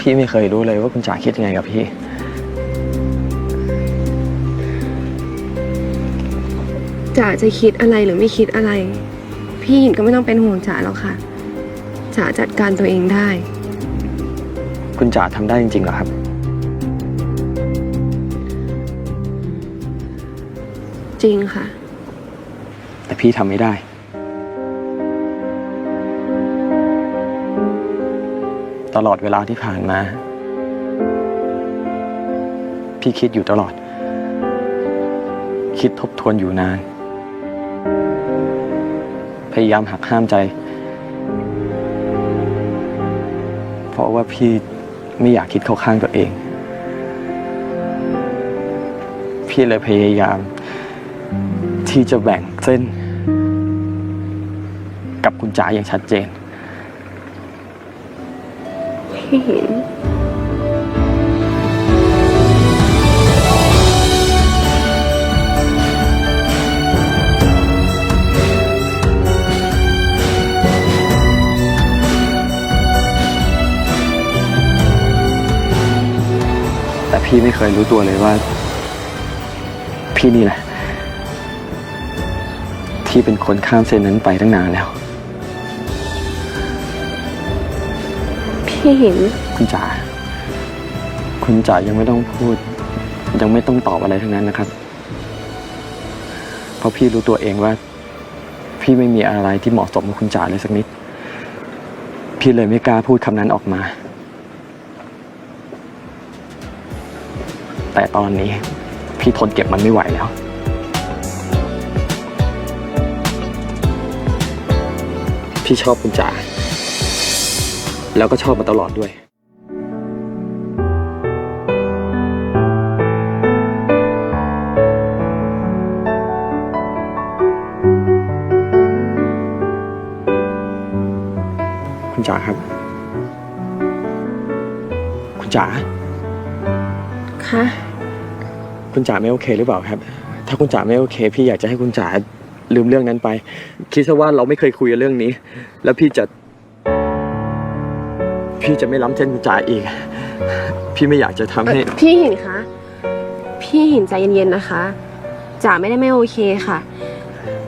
พี่ไม่เคยรู้เลยว่าคุณจ๋าคิดยังไงกับพี่ จ๋าจะคิดอะไรหรือไม่คิดอะไร พี่หินก็ไม่ต้องเป็นห่วงจ๋าหรอกค่ะ จ๋าจัดการตัวเองได้ คุณจ๋าทำได้จริงๆเหรอครับ จริงค่ะ แต่พี่ทำไม่ได้ ตลอดเวลาที่ผ่านมา พี่คิดอยู่ตลอด คิดทบทวนอยู่นาน พยายามหักห้ามใจ เพราะว่าพี่ไม่อยากคิดเข้าข้างตัวเอง พี่เลยพยายาม ที่จะแบ่งเส้น กับคุณจ๋าอย่างชัดเจน พี่หินแต่พี่ไม่เคยรู้ตัวเลยว่า พี่นี่แหละ ที่เป็นคนข้ามเส้นนั้นไปตั้งนานแล้ว พี่หินคุณจ๋า คุณจ๋ายังไม่ต้องพูด ยังไม่ต้องตอบอะไรทั้งนั้นนะครับ เพราะพี่รู้ตัวเองว่า พี่ไม่มีอะไรที่เหมาะสมกับคุณจ๋าเลยสักนิด พี่เลยไม่กล้าพูดคำนั้นออกมา แต่ตอนนี้พี่ทนเก็บมันไม่ไหวแล้วพี่ชอบคุณจ๋า แล้วก็ชอบมาตลอดด้วย คุณจ๋าครับ คุณจ๋าคะคุณจ๋าไม่โอเคหรือเปล่าครับ ถ้าคุณจ๋าไม่โอเค พี่อยากจะให้คุณจ๋าลืมเรื่องนั้นไป คิดซะว่าเราไม่เคยคุยกันเรื่องนี้ แล้วพี่จะ พี่จะไม่ล้ำเส้นคุณจ๋าอีก พี่ไม่อยากจะทำให้ พี่หินคะ พี่หินใจเย็นๆนะคะ จ๋าไม่ได้ไม่โอเคค่ะ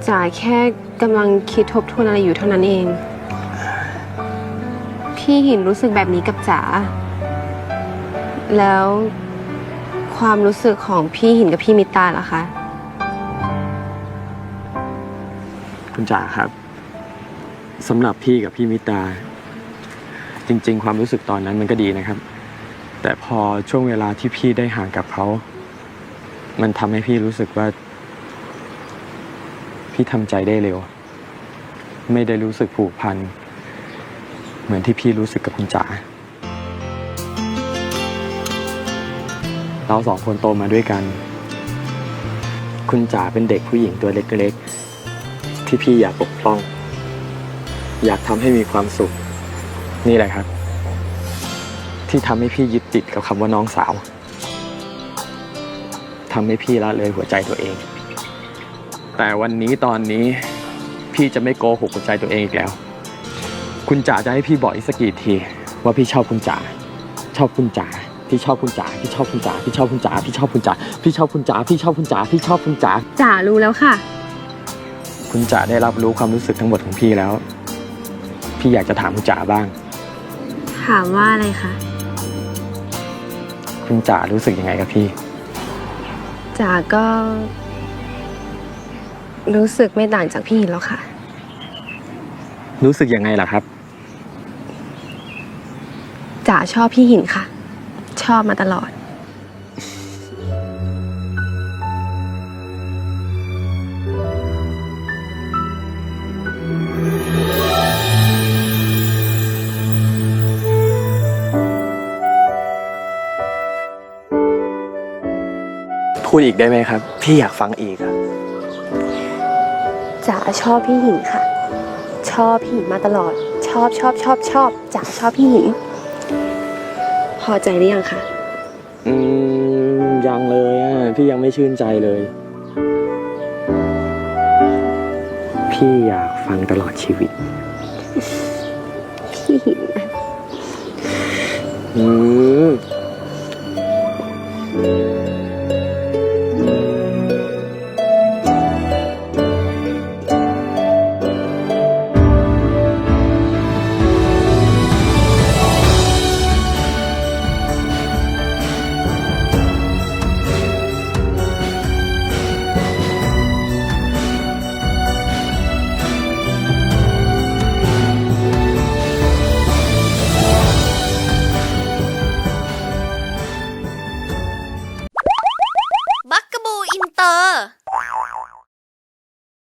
จ๋าแค่กำลังคิดทบทวนอะไรอยู่เท่านั้นเอง พี่หินรู้สึกแบบนี้กับจ๋า แล้วความรู้สึกของพี่หินกับพี่มิตาล่ะคะ คุณจ๋าครับสำหรับพี่กับพี่มิตา จริง ๆ ความรู้สึกตอนนั้นมันก็ดีนะครับ แต่พอช่วงเวลาที่พี่ได้ห่างกับเขา มันทำให้พี่รู้สึกว่า พี่ทำใจได้เร็ว ไม่ได้รู้สึกผูกพัน เหมือนที่พี่รู้สึกกับคุณจ๋าเราสองคนโตมาด้วยกัน คุณจ๋าเป็นเด็กผู้หญิงตัวเล็กๆ ที่พี่อยากปกป้อง อยากทำให้มีความสุข นี่แหละครับ ที่ทำให้พี่ยึดติดกับคำว่าน้องสาวทำให้พี่ละเลยหัวใจตัวเอง แต่วันนี้ตอนนี้พี่จะไม่โกหกหัวใจตัวเองอีกแล้ว คุณจ๋าจะให้พี่บอกอีกสักกี่ที ว่าพี่ชอบคุณจ๋าชอบคุณจ๋าพี่ชอบคุณจ๋าพี่ชอบคุณจ๋าพี่ชอบคุณจ๋าพี่ชอบคุณจ๋าพี่ชอบคุณจ๋าพี่ชอบคุณจ๋าพี่ชอบคุณจ๋าจ๋ารู้แล้วค่ะ คุณจ๋าได้รับรู้ความรู้สึกทั้งหมดของพี่แล้ว พี่อยากจะถามคุณจ๋าบ้าง ถามว่าอะไรคะคุณจ๋ารู้สึกยังไงกับพี่ จ๋าก็ รู้สึกไม่ต่างจากพี่หินแล้วค่ะ รู้สึกยังไงล่ะครับ จ๋าชอบพี่หินค่ะ ชอบมาตลอด ดอีกได้ไหมครับ พี่อยากฟังอีกครับจ๋าชอบพี่หินค่ะ ชอบพี่หินมาตลอด ชอบชอบชอบชอบจ๋าชอบพี่หินพอใจหรือยังคะอืมยังเลยอะพี่ยังไม่ชื่นใจเลย พี่อยากฟังตลอดชีวิต